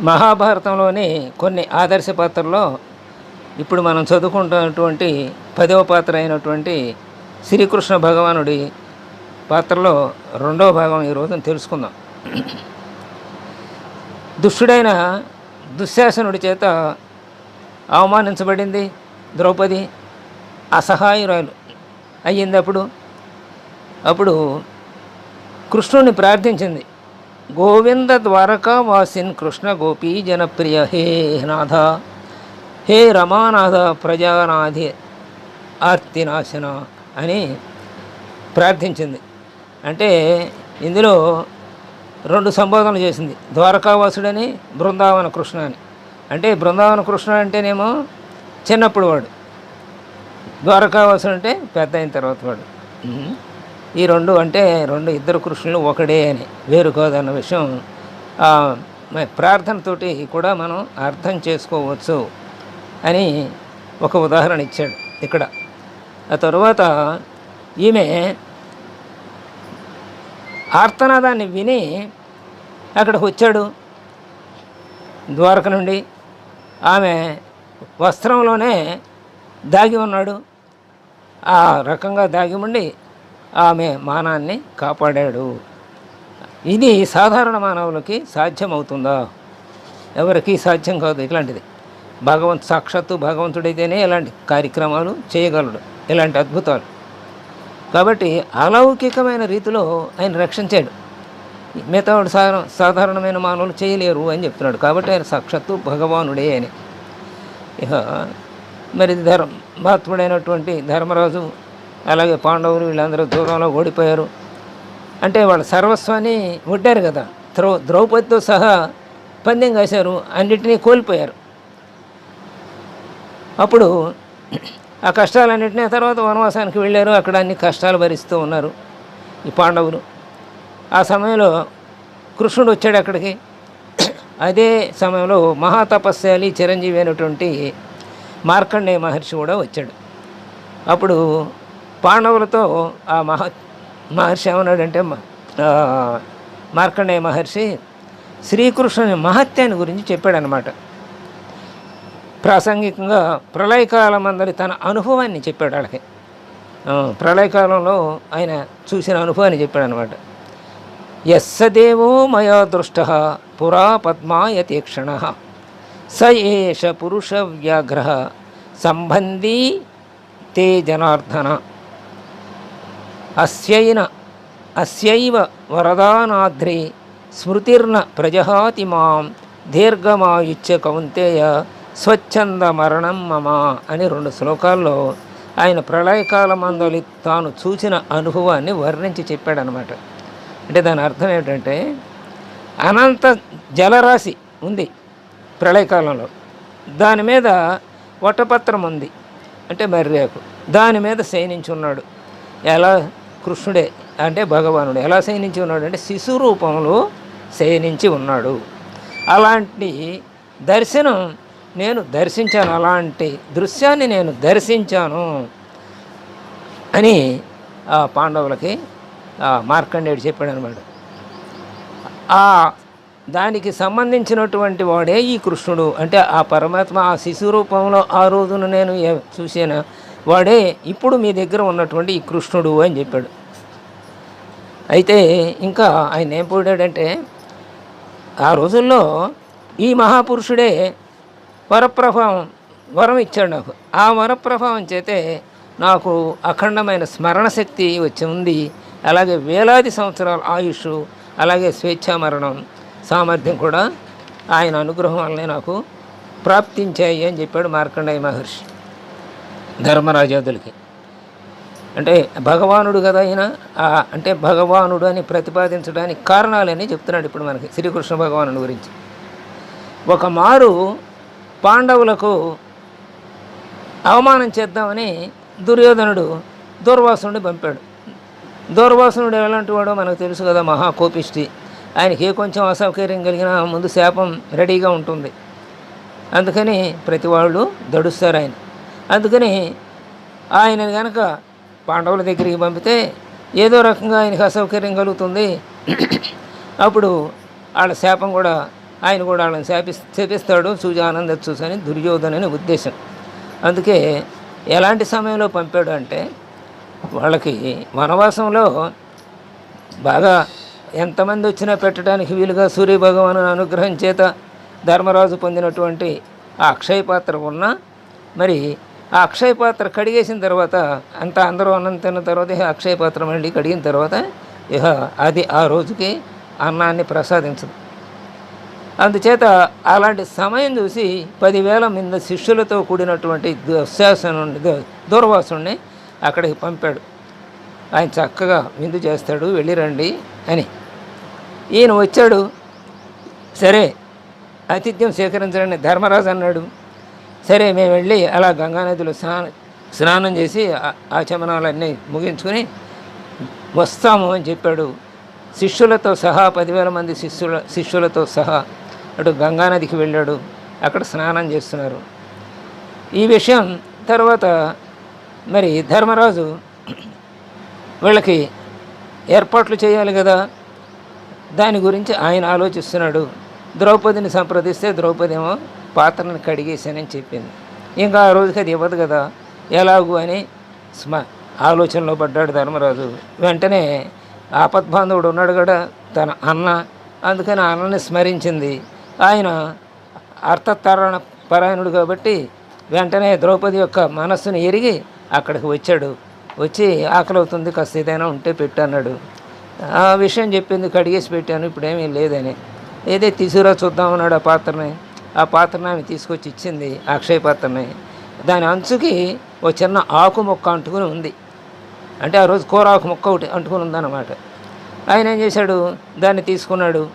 మహాభారతంలోని కొన్ని ఆదర్శ పాత్రల్లో ఇప్పుడు మనం చదువుకుంటున్నటువంటి పదవ పాత్ర అయినటువంటి శ్రీకృష్ణ భగవానుడి పాత్రలో రెండవ భాగం ఈ తెలుసుకుందాం. దుష్టుడైన దుశ్శాసనుడి చేత అవమానించబడింది ద్రౌపది అసహాయురాలు అయ్యింది అప్పుడు. అప్పుడు కృష్ణుణ్ణి ప్రార్థించింది. గోవింద ద్వారకా వాసిన్ కృష్ణ గోపీ జనప్రియ. హే నాథ హే రమానాథ ప్రజానాథి ఆర్తినాశన అని ప్రార్థించింది. అంటే ఇందులో రెండు సంబోధనలు చేసింది. ద్వారకావాసుడని బృందావన కృష్ణ అని అంటే బృందావన కృష్ణ అంటేనేమో చిన్నప్పుడు వాడు. ద్వారకావాసుడు అంటే పెద్ద అయిన తర్వాత వాడు. ఈ రెండు అంటే రెండు ఇద్దరు కృష్ణులు ఒకడే అని. వేరు కాదన్న విషయం. ప్రార్థనతోటి కూడా మనం అర్థం చేసుకోవచ్చు అని ఒక ఉదాహరణ ఇచ్చాడు ఇక్కడ. ఆ తరువాత ఈమె ఆర్తనాదాన్ని విని అక్కడికి వచ్చాడు. ద్వారక నుండి ఆమె వస్త్రంలోనే దాగి ఉన్నాడు. ఆ రకంగా దాగి ఉండి ఆమె మానాన్ని కాపాడాడు. ఇది సాధారణ మానవులకి సాధ్యమవుతుందా? ఎవరికి సాధ్యం కాదు ఇట్లాంటిది. భగవంత్ సాక్షాత్తు భగవంతుడైతేనే ఇలాంటి కార్యక్రమాలు చేయగలడు. ఇలాంటి అద్భుతాలు. కాబట్టి అలౌకికమైన రీతిలో ఆయన రక్షించాడు. మిగతా వాడు సాధారణమైన మానవులు చేయలేరు అని చెప్తున్నాడు. కాబట్టి ఆయన సాక్షాత్తు భగవానుడే అని. ఇక మరి ధర్మ మహాత్ముడైనటువంటి ధర్మరాజు అలాగే పాండవులు వీళ్ళందరూ దూరంలో ఓడిపోయారు. అంటే వాళ్ళ సర్వస్వాన్ని ఒడ్డారు కదా. ద్రౌ ద్రౌపదితో సహా పందెం కాశారు. అన్నిటినీ కోల్పోయారు. అప్పుడు ఆ కష్టాలన్నింటినీ తర్వాత వనవాసానికి వెళ్ళారు. అక్కడ అన్ని కష్టాలు భరిస్తూ ఉన్నారు ఈ పాండవులు. ఆ సమయంలో కృష్ణుడు వచ్చాడు అక్కడికి. అదే సమయంలో మహాతపస్యాలి చిరంజీవి అయినటువంటి మార్కండేయ మహర్షి కూడా వచ్చాడు. అప్పుడు పాండవులతో ఆ మహ మహర్షి ఏమన్నాడంటే మార్కండేయ మహర్షి శ్రీకృష్ణుని మహత్యాన్ని గురించి చెప్పాడనమాట ప్రాసంగికంగా ప్రళయకాలం అందరి తన అనుభవాన్ని చెప్పాడు వాళ్ళకి ప్రళయకాలంలో ఆయన చూసిన అనుభవాన్ని చెప్పాడు అనమాట యస్సదేవో మయా దృష్ట పురా పద్మాయతీక్షణ స ఏష పురుష వ్యాఘ్ర సంబంధీ తే జనార్దన అస్యైన అస్యైవ వరదానాద్రి స్మృతిర్న ప్రజహాతి మాం దీర్ఘమాయుచ్చ కౌంతేయ స్వచ్ఛంద మరణం మమ అని రెండు శ్లోకాల్లో ఆయన ప్రళయకాలమందలి తాను చూసిన అనుభవాన్ని వర్ణించి చెప్పాడనమాట. అంటే దాని అర్థం ఏంటంటే అనంత జలరాశి ఉంది ప్రళయకాలంలో. దాని మీద వటపత్రం ఉంది అంటే మర్రియాకు. దాని మీద శయనించున్నాడు. ఎలా కృష్ణుడే అంటే భగవానుడు. ఎలా శయనించి ఉన్నాడు అంటే శిశు రూపంలో శయనించి ఉన్నాడు. అలాంటి దర్శనం నేను దర్శించాను అలాంటి దృశ్యాన్ని నేను దర్శించాను అని ఆ పాండవులకి మార్కండేయుడు చెప్పాడు అనమాట ఆ దానికి సంబంధించినటువంటి వాడే ఈ కృష్ణుడు. అంటే ఆ పరమాత్మ ఆ శిశు రూపంలో ఆ రోజున నేను ఏ- వాడే ఇప్పుడు మీ దగ్గర ఉన్నటువంటి ఈ కృష్ణుడు అని చెప్పాడు. అయితే ఇంకా ఆయన ఏం పోయాడంటే ఆ రోజుల్లో ఈ మహాపురుషుడే వరప్రభావం వరం ఇచ్చాడు నాకు. ఆ వరప్రభావం చేతే నాకు అఖండమైన స్మరణ శక్తి వచ్చి ఉంది. అలాగే వేలాది సంవత్సరాల ఆయుష్ అలాగే స్వేచ్ఛా మరణం సామర్థ్యం కూడా ఆయన అనుగ్రహం వల్లనే నాకు ప్రాప్తించాయి అని చెప్పాడు మార్కండేయ మహర్షి. ధర్మరాజాదులకి. అంటే భగవానుడు కదా ఆయన అంటే భగవానుడు అని ప్రతిపాదించడానికి కారణాలని చెప్తున్నాడు ఇప్పుడు మనకి శ్రీకృష్ణ భగవానుడి గురించి. ఒక మారు పాండవులకు అవమానం చేద్దామని దుర్యోధనుడు దూర్వాసునుడి పంపాడు. దూర్వాసునుడు ఎలాంటి వాడో మనకు తెలుసు కదా మహాకోపిష్టి. ఆయనకి ఏ కొంచెం అసౌకర్యం కలిగినా ముందు శాపం రెడీగా ఉంటుంది. అందుకని ప్రతి వాళ్ళు దడుస్తారు ఆయన. అందుకని ఆయన కనుక పాండవుల దగ్గరికి పంపితే ఏదో రకంగా ఆయనకు అసౌకర్యం కలుగుతుంది. అప్పుడు వాళ్ళ శాపం కూడా ఆయన కూడా వాళ్ళని శాపి శపిస్తాడు. సుజానందచ్చు అని అనే ఉద్దేశం. అందుకే ఎలాంటి సమయంలో పంపాడు అంటే వాళ్ళకి వనవాసంలో బాగా ఎంతమంది వచ్చినా పెట్టడానికి వీలుగా సూర్యభగవాను అనుగ్రహం చేత ధర్మరాజు పొందినటువంటి ఆ అక్షయ పాత్ర ఉన్నా మరి ఆ అక్షయ పాత్ర కడిగేసిన తర్వాత అంత అందరూ అన్నం తిన్న తర్వాత ఇహ అక్షయ పాత్ర మళ్ళీ కడిగిన తర్వాత ఇహ అది ఆ రోజుకి అన్నాన్ని ప్రసాదించదు. అందుచేత అలాంటి సమయం చూసి పదివేల మంది శిష్యులతో కూడినటువంటి దుశ్శాసనుని దూర్వాసుని అక్కడికి పంపాడు. ఆయన చక్కగా విందు చేస్తాడు వెళ్ళి రండి అని. ఈయన వచ్చాడు సరే ఆతిథ్యం స్వీకరించండి ధర్మరాజు అన్నాడు. సరే మేము వెళ్ళి అలా గంగానదిలో స్నానం స్నానం చేసి ఆచమనాలన్నీ ముగించుకొని వస్తాము అని చెప్పాడు. శిష్యులతో సహా పదివేల మంది శిష్యుల శిష్యులతో సహా అటు గంగానదికి వెళ్ళాడు. అక్కడ స్నానం చేస్తున్నారు. ఈ విషయం తర్వాత మరి ధర్మరాజు వీళ్ళకి ఏర్పాట్లు చేయాలి కదా. దాని గురించి ఆయన ఆలోచిస్తున్నాడు. ద్రౌపదిని సంప్రదిస్తే ద్రౌపది ఏమో పాత్రను కడిగేశానని చెప్పింది. ఇంకా ఆ రోజుకి అది ఇవ్వదు కదా ఎలాగు అని స్మ ఆలోచనలో పడ్డాడు ధర్మరాజు. వెంటనే ఆపద్బాంధవుడు ఉన్నాడు కూడా తన అన్న. అందుకని ఆ అన్నని స్మరించింది. ఆయన అర్థతరణ పరాయణుడు కాబట్టి వెంటనే ద్రౌపది యొక్క మనస్సును ఎరిగి అక్కడికి వచ్చాడు. వచ్చి ఆకలి అవుతుంది కాస్త ఏదైనా ఉంటే పెట్టన్నాడు ఆ విషయం చెప్పింది కడిగేసి పెట్టాను ఇప్పుడేమీ లేదని. ఏదే తీసుకురా చూద్దామన్నాడు ఆ పాత్రని. ఆ పాత్రని ఆమె తీసుకొచ్చి ఇచ్చింది అక్షయ పాత్రని దాని అంచుకి ఓ చిన్న ఆకు మొక్క అంటుకుని ఉంది. అంటే ఆ రోజు కూర ఆకు మొక్క ఒకటి అంటుకుని ఉందన్నమాట. ఆయన ఏం చేశాడు? దాన్ని తీసుకున్నాడు.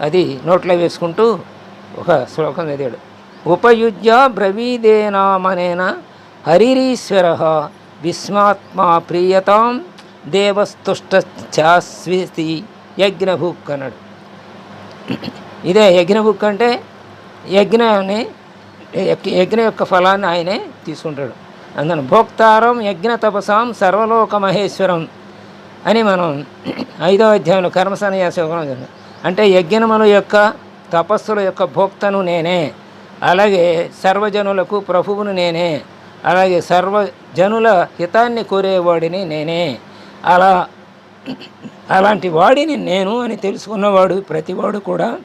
అది నోట్లో వేసుకుంటూ ఒక శ్లోకం చదివాడు. ఉపయుజ్య బ్రవీదేనామనేన హరిరీశ్వర విస్మాత్మా ప్రియతాం దేవస్తుష్టాస్వితి యజ్ఞభుక్ అన్నాడు. ఇదే యజ్ఞభుక్ అంటే యజ్ఞాన్ని యజ్ఞ- యజ్ఞ యొక్క ఫలాన్ని ఆయనే తీసుకుంటాడు. అందుకని భోక్తారం యజ్ఞ తపసాం సర్వలోక మహేశ్వరం అని మనం ఐదవ అధ్యాయంలో కర్మ సన్యాస చదివాం. అంటే యజ్ఞముల యొక్క తపస్సుల యొక్క భోక్తను నేనే. అలాగే సర్వజనులకు ప్రభువును నేనే. అలాగే సర్వజనుల హితాన్ని కోరేవాడిని నేనే. అలా అలాంటి వాడిని నేను అని తెలుసుకున్నవాడు ప్రతివాడు కూడా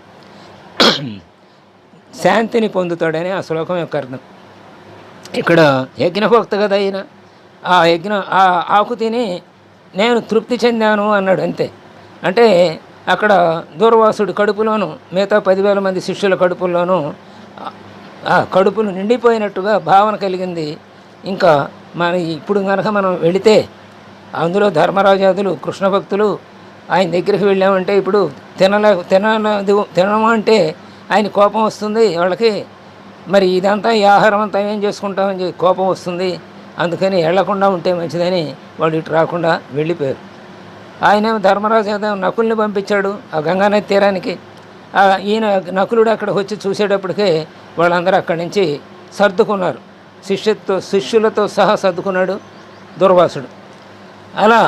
శాంతిని పొందుతాడని ఆ శ్లోకం యొక్క అర్థం. ఇక్కడ యజ్ఞభోక్త కదా అయిన ఆ యజ్ఞ ఆ ఆకు తిని నేను తృప్తి చెందాను అన్నాడు అంతే. అంటే అక్కడ దూర్వాసుడి కడుపులోను మిగతా పదివేల మంది శిష్యుల కడుపుల్లోనూ ఆ- కడుపులు నిండిపోయినట్టుగా భావన కలిగింది. ఇంకా మన ఇప్పుడు కనుక మనం వెళితే అందులో ధర్మరాజాదులు కృష్ణ భక్తులు ఆయన దగ్గరికి వెళ్ళామంటే ఇప్పుడు తినలే తినలేదు తినమంటే అంటే ఆయన కోపం వస్తుంది వాళ్ళకి మరి ఇదంతా ఈ ఆహారం అంతా ఏం చేసుకుంటామని చెప్పి కోపం వస్తుంది. అందుకని వెళ్ళకుండా ఉంటే మంచిదని వాళ్ళు ఇటు రాకుండా వెళ్ళిపోయారు. ఆయనేమో ధర్మరాజు ఏదో నకుల్ని పంపించాడు ఆ గంగానది తీరానికి. ఈయన నకులుడు అక్కడికి వచ్చి చూసేటప్పటికే వాళ్ళందరూ అక్కడి నుంచి సర్దుకున్నారు. శిష్యుతో శిష్యులతో సహా సర్దుకున్నాడు దుర్వాసుడు. అలా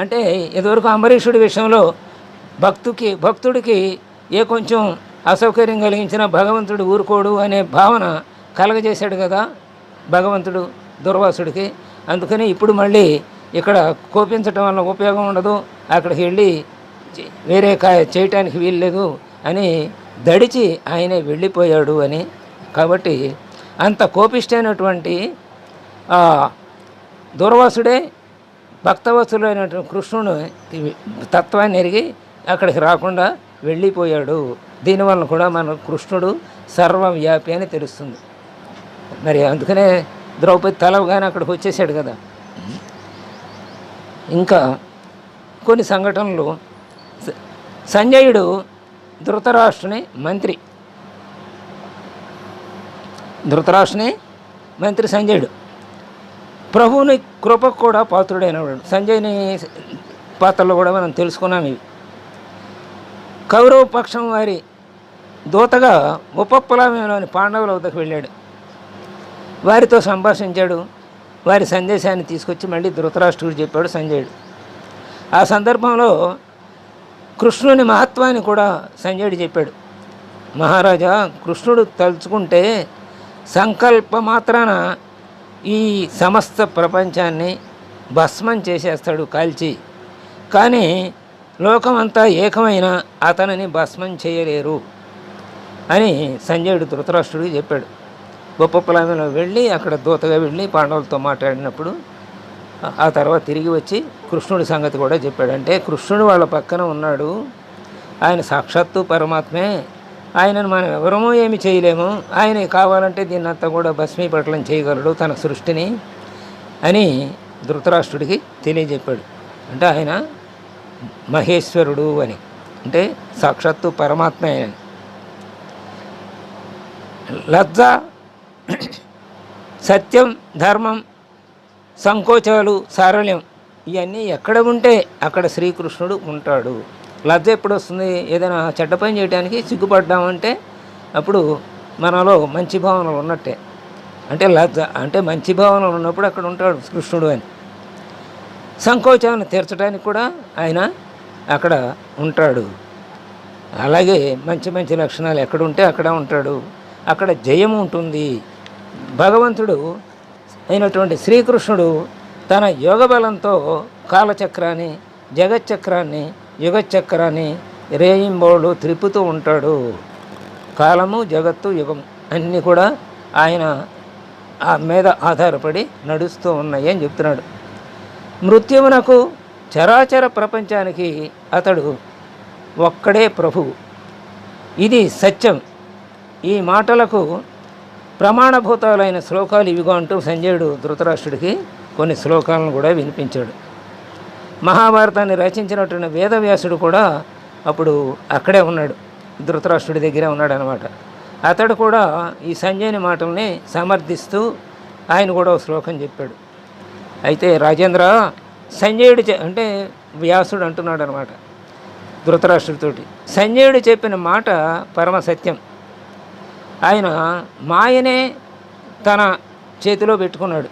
అంటే ఇదివరకు అంబరీషుడి విషయంలో భక్తుకి భక్తుడికి ఏ కొంచెం అసౌకర్యం కలిగించిన భగవంతుడు ఊరుకోడు అనే భావన కలగజేశాడు కదా భగవంతుడు దుర్వాసుడికి. అందుకని ఇప్పుడు మళ్ళీ ఇక్కడ కోపించటం వల్ల ఉపయోగం ఉండదు. అక్కడికి వెళ్ళి వేరే కా చేయటానికి వీల్లేదు అని దడిచి ఆయనే వెళ్ళిపోయాడు అని. కాబట్టి అంత కోపిష్టైనటువంటి దుర్వాసుడే దూర్వాసుడే భక్తవత్సులైనటువంటి కృష్ణుడు తత్వాన్ని ఎరిగి అక్కడికి రాకుండా వెళ్ళిపోయాడు. దీనివల్ల కూడా మన కృష్ణుడు సర్వవ్యాపి అని తెలుస్తుంది. మరి అందుకనే ద్రౌపది తలవగానే అక్కడికి వచ్చేసాడు కదా. ఇంకా కొన్ని సంఘటనలు. సంజయుడు ధృతరాష్ట్రుని మంత్రి. ధృతరాష్ట్రుని మంత్రి సంజయుడు. ప్రభువుని కృపకు కూడా పాత్రుడైనవాడు. సంజయ్ని పాత్రలో కూడా మనం తెలుసుకున్నాం ఇవి. కౌరవ పక్షం వారి దూతగా ఉపప్లవంలోని పాండవుల వద్దకు వెళ్ళాడు. వారితో సంభాషించాడు. వారి సందేశాన్ని తీసుకొచ్చి మళ్ళీ ధృతరాష్ట్రుడు చెప్పాడు సంజయుడు. ఆ సందర్భంలో కృష్ణుని మహత్వాన్ని కూడా సంజయుడు చెప్పాడు. మహారాజా కృష్ణుడు తలుచుకుంటే సంకల్ప మాత్రాన ఈ సమస్త ప్రపంచాన్ని భస్మం చేసేస్తాడు కాల్చి. కానీ లోకమంతా ఏకమైన అతనిని భస్మం చేయలేరు అని సంజయుడు ధృతరాష్ట్రుడికి చెప్పాడు. గొప్ప పొలంలో వెళ్ళి అక్కడ దూతగా వెళ్ళి పాండవులతో మాట్లాడినప్పుడు ఆ- తర్వాత తిరిగి వచ్చి కృష్ణుడి సంగతి కూడా చెప్పాడు. అంటే కృష్ణుడు వాళ్ళ పక్కన ఉన్నాడు. ఆయన సాక్షాత్తు పరమాత్మే. ఆయనను మనం ఎవరమో ఏమి చేయలేము. ఆయన కావాలంటే దీన్నంతా కూడా భస్మీపట్లం చేయగలడు తన సృష్టిని అని ధృతరాష్ట్రుడికి తెలియజెప్పాడు. అంటే ఆయన మహేశ్వరుడు అని. అంటే సాక్షాత్తు పరమాత్మ లజ్జ సత్యం ధర్మం సంకోచాలు సారళ్యం ఇవన్నీ ఎక్కడ ఉంటే అక్కడ శ్రీకృష్ణుడు ఉంటాడు. లజ్జ ఎప్పుడు వస్తుంది? ఏదైనా చెడ్డ పని చేయడానికి సిగ్గుపడ్డామంటే అప్పుడు మనలో మంచి భావనలు ఉన్నట్టే. అంటే లజ్జ అంటే మంచి భావనలు ఉన్నప్పుడు అక్కడ ఉంటాడు కృష్ణుడు అని. సంకోచాలను తీర్చడానికి కూడా ఆయన అక్కడ ఉంటాడు. అలాగే మంచి మంచి లక్షణాలు ఎక్కడ ఉంటే అక్కడ ఉంటాడు. అక్కడ జయం ఉంటుంది. భగవంతుడు అయినటువంటి శ్రీకృష్ణుడు తన యోగ బలంతో కాలచక్రాన్ని జగచ్చక్రాన్ని యుగచక్రాన్ని రేయింబోళ్ళు త్రిప్పుతూ ఉంటాడు. కాలము జగత్తు యుగం అన్నీ కూడా ఆయన ఆ మీద ఆధారపడి నడుస్తూ ఉన్నాయి అని చెప్తున్నాడు. మృత్యువునకు చరాచర ప్రపంచానికి అతడు ఒక్కడే ప్రభువు ఇది సత్యం. ఈ మాటలకు ప్రమాణభూతాలైన శ్లోకాలు ఇవిగా అంటూ సంజయుడు ధృతరాష్ట్రుడికి కొన్ని శ్లోకాలను కూడా వినిపించాడు. మహాభారతాన్ని రచించినటువంటి వేదవ్యాసుడు కూడా అప్పుడు అక్కడే ఉన్నాడు. ధృతరాష్ట్రుడి దగ్గరే ఉన్నాడు అనమాట అతడు కూడా ఈ సంజయుని మాటల్ని సమర్థిస్తూ ఆయన కూడా ఒక శ్లోకం చెప్పాడు. అయితే రాజేంద్ర సంజయుడు అంటే వ్యాసుడు అంటున్నాడు అనమాట ధృతరాష్ట్రుడితోటి. సంజయుడు చెప్పిన మాట పరమ సత్యం. ఆయన మాయనే తన చేతిలో పెట్టుకున్నాడు.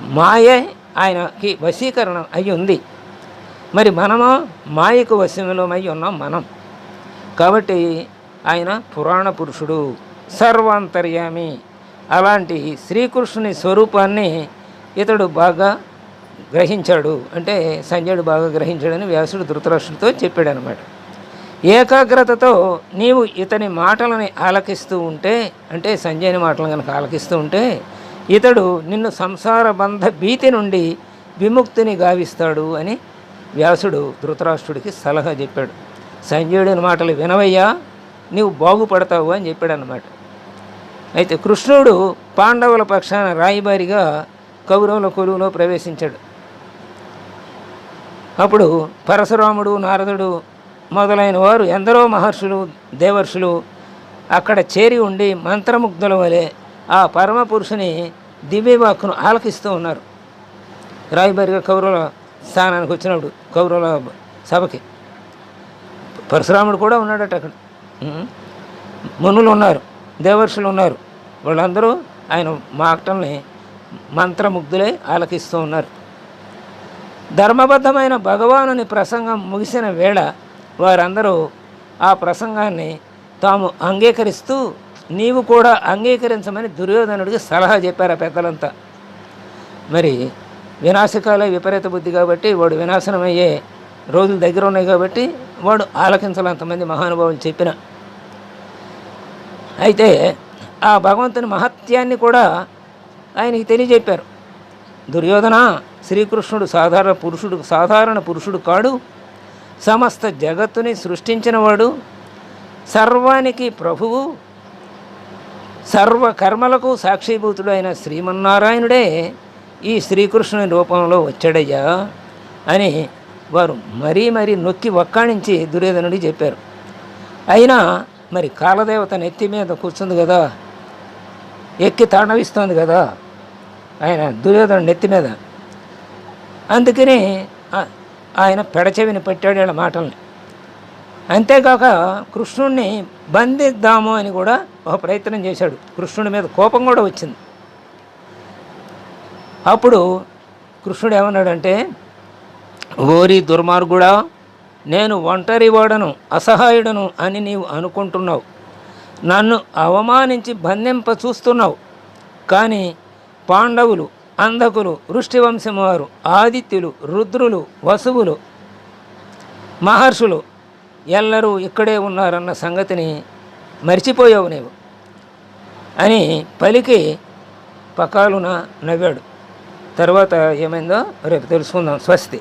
మాయే ఆయనకి వశీకరణ అయి ఉంది. మరి మనము మాయకు వశీలమై ఉన్నాం మనం. కాబట్టి ఆయన పురాణ పురుషుడు సర్వాంతర్యామి. అలాంటి శ్రీకృష్ణుని స్వరూపాన్ని ఇతడు బాగా గ్రహించాడు. అంటే సంజయుడు బాగా గ్రహించాడని వ్యాసుడు ధృతరాష్ట్రుడితో చెప్పాడు అనమాట ఏకాగ్రతతో నీవు ఇతని మాటలని ఆలకిస్తూ ఉంటే అంటే సంజయుని మాటలను కనుక ఆలకిస్తూ ఉంటే ఇతడు నిన్ను సంసార బంధ భీతి నుండి విముక్తిని గావిస్తాడు అని వ్యాసుడు ధృతరాష్ట్రుడికి సలహా చెప్పాడు. సంజయుడిని మాటలు వినవయ్యా నీవు బాగుపడతావు అని చెప్పాడు అనమాట అయితే కృష్ణుడు పాండవుల పక్షాన రాయిబారిగా కౌరవుల కొలువులో ప్రవేశించాడు. అప్పుడు పరశురాముడు నారదుడు మొదలైన వారు ఎందరో మహర్షులు దేవర్షులు అక్కడ చేరి ఉండి మంత్రముగ్ధుల వలె ఆ పరమ పురుషుని దివ్యవాక్కును ఆలకిస్తూ ఉన్నారు. రాయిబారిగా కౌరవుల స్థానానికి వచ్చినప్పుడు కౌరవుల సభకి. పరశురాముడు కూడా ఉన్నాడట అక్కడ. మునులు ఉన్నారు దేవర్షులు ఉన్నారు. వాళ్ళందరూ ఆయన మాటల్ని మంత్రముగ్ధులై ఆలకిస్తూ ఉన్నారు. ధర్మబద్ధమైన భగవానుని ప్రసంగం ముగిసిన వేళ వారందరూ ఆ ప్రసంగాన్ని తాము అంగీకరిస్తూ నీవు కూడా అంగీకరించమని దుర్యోధనుడికి సలహా చెప్పారు పెద్దలంతా. మరి వినాశకాలే విపరీత బుద్ధి కాబట్టి వాడు వినాశనమయ్యే రోజులు దగ్గర ఉన్నాయి కాబట్టి వాడు ఆలకించాలంతమంది మహానుభావులు చెప్పిన. అయితే ఆ భగవంతుని మహత్యాన్ని కూడా ఆయనకి తెలియజెప్పారు. దుర్యోధన శ్రీకృష్ణుడు సాధారణ పురుషుడు సాధారణ పురుషుడు కాడు. సమస్త జగత్తుని సృష్టించినవాడు. సర్వానికి ప్రభువు. సర్వకర్మలకు సాక్షిభూతుడు అయిన శ్రీమన్నారాయణుడే ఈ శ్రీకృష్ణుని రూపంలో వచ్చాడయ్యా అని వారు మరీ మరీ నొక్కి వక్కాణించి దుర్యోధనుడి చెప్పారు. అయినా మరి కాలదేవత నెత్తి మీద కూర్చుంది కదా. ఎక్కి తాండవిస్తోంది కదా. ఆయన దుర్యోధన నెత్తి మీద. అందుకని ఆయన పెడచెవిని పెట్టాడు వీళ్ళ మాటల్ని. అంతేకాక కృష్ణుణ్ణి బంధిద్దాము అని కూడా ఒక ప్రయత్నం చేశాడు. కృష్ణుడి మీద కోపం కూడా వచ్చింది. అప్పుడు కృష్ణుడు ఏమన్నాడంటే ఓరి దుర్మార్గుడా నేను ఒంటరి వాడను అసహాయుడను అని నీవు అనుకుంటున్నావు. నన్ను అవమానించి బంధింప చూస్తున్నావు. కానీ పాండవులు అంధకులు వృష్టివంశం వారు ఆదిత్యులు రుద్రులు వసువులు మహర్షులు ఎల్లరూ ఇక్కడే ఉన్నారన్న సంగతిని మర్చిపోయావు నీవు. అని పలికి పకాలున నవ్వాడు. తర్వాత ఏమైందో రేపు తెలుసుకుందాం. స్వస్తి.